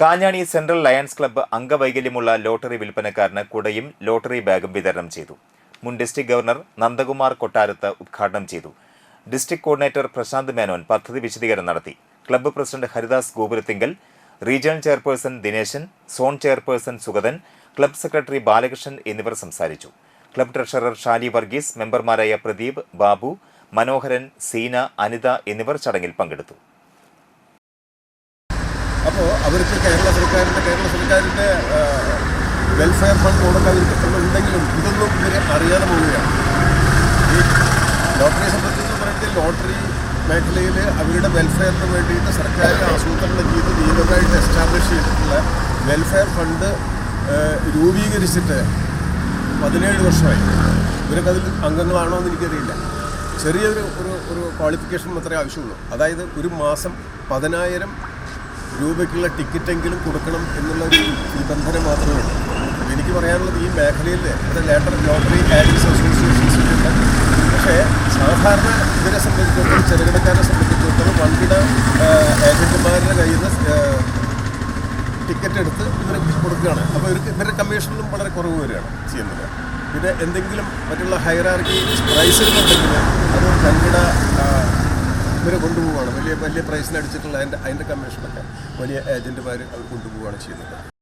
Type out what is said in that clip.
Kanjani central lions club അംഗവൈകല്യമുള്ള lottery വിൽപ്പനക്കാരന് കുടയും ലോട്ടറി ബാഗും വിതരണം ചെയ്തു. മുൻ ഡിസ്ട്രിക്ട് ഗവർണർ നന്ദകുമാർ കൊട്ടാരത്ത് ഉദ്ഘാടനം ചെയ്തു. ഡിസ്ട്രിക്ട് കോർഡിനേറ്റർ പ്രശാന്ത് മേനോൻ പദ്ധതി വിശദീകരണം നടത്തി. Club president Haridas Gopurathinkal regional chairperson Dineshan zone chairperson Sugathan club secretary Balakrishnan എന്നിവർ സംസാരിച്ചു. ക്ലബ്ബ് ട്രഷറർ ഷാലി വർഗീസ് മെമ്പർമാരായ പ്രദീപ് ബാബു മനോഹരൻ സീന അനിത എന്നിവർ ചടങ്ങിൽ പങ്കെടുത്തു. അപ്പോൾ അവർക്ക് കേരള സർക്കാരിന്റെ കേരള സർക്കാരിന്റെ വെൽഫെയർ ഫണ്ട് കിട്ടുന്നുണ്ടെങ്കിലും ഇതൊന്നും ഇവർ അറിയാതെ പോവുകയാണ്. ഈ ലോട്ടറി സംബന്ധിച്ച് പറയുന്നത് ലോട്ടറി മേഖലയിൽ അവരുടെ വെൽഫെയറിന് വേണ്ടിയിട്ട് സർക്കാർ ആസൂത്രണം ചെയ്ത് നിയമമായിട്ട് എസ്റ്റാബ്ലിഷ് ചെയ്തിട്ടുള്ള വെൽഫെയർ ഫണ്ട് രൂപീകരിച്ചിട്ട് പതിനേഴ് വർഷമായി. ഇവരൊക്കെ അതിൽ അംഗങ്ങളാണോ എന്ന് എനിക്കറിയില്ല. ചെറിയൊരു ഒരു ഒരു ക്വാളിഫിക്കേഷൻ മാത്രമേ ആവശ്യമുള്ളൂ. അതായത് ഒരു മാസം പതിനായിരം രൂപയ്ക്കുള്ള ടിക്കറ്റെങ്കിലും കൊടുക്കണം എന്നുള്ള ഒരു നിബന്ധന മാത്രമേ ഉള്ളൂ. എനിക്ക് പറയാനുള്ളത് ഈ മേഖലയിൽ ഇവിടെ ലേറ്റർ ലോട്ടറി ആഡീസ് അസോസിയേഷൻസ് ഉണ്ട് പക്ഷേ സാധാരണ ഇതിനെ സംബന്ധിച്ചിടത്തോളം ചെറുകിടക്കാരെ സംബന്ധിച്ചിടത്തോളം വൻകിട ഏജന്റുമാരുടെ കയ്യിൽ നിന്ന് ടിക്കറ്റ് എടുത്ത് ഇവർ കൊടുക്കുകയാണ്. അപ്പോൾ ഇവർക്ക് ഇവരുടെ കമ്മീഷനിലും വളരെ കുറവ് വരികയാണ് ചെയ്യുന്നത്. പിന്നെ എന്തെങ്കിലും മറ്റുള്ള ഹൈറാർക്കി പ്രൈസുകളുണ്ടെങ്കിൽ അത് വലിയ വലിയ പ്രൈസിന് അടിച്ചിട്ടുള്ള അതിന്റെ അതിന്റെ കമ്മീഷനൊക്കെ വലിയ ഏജന്റുമാർ അവർ കൊണ്ടുപോവുകയാണ് ചെയ്യുന്നത്.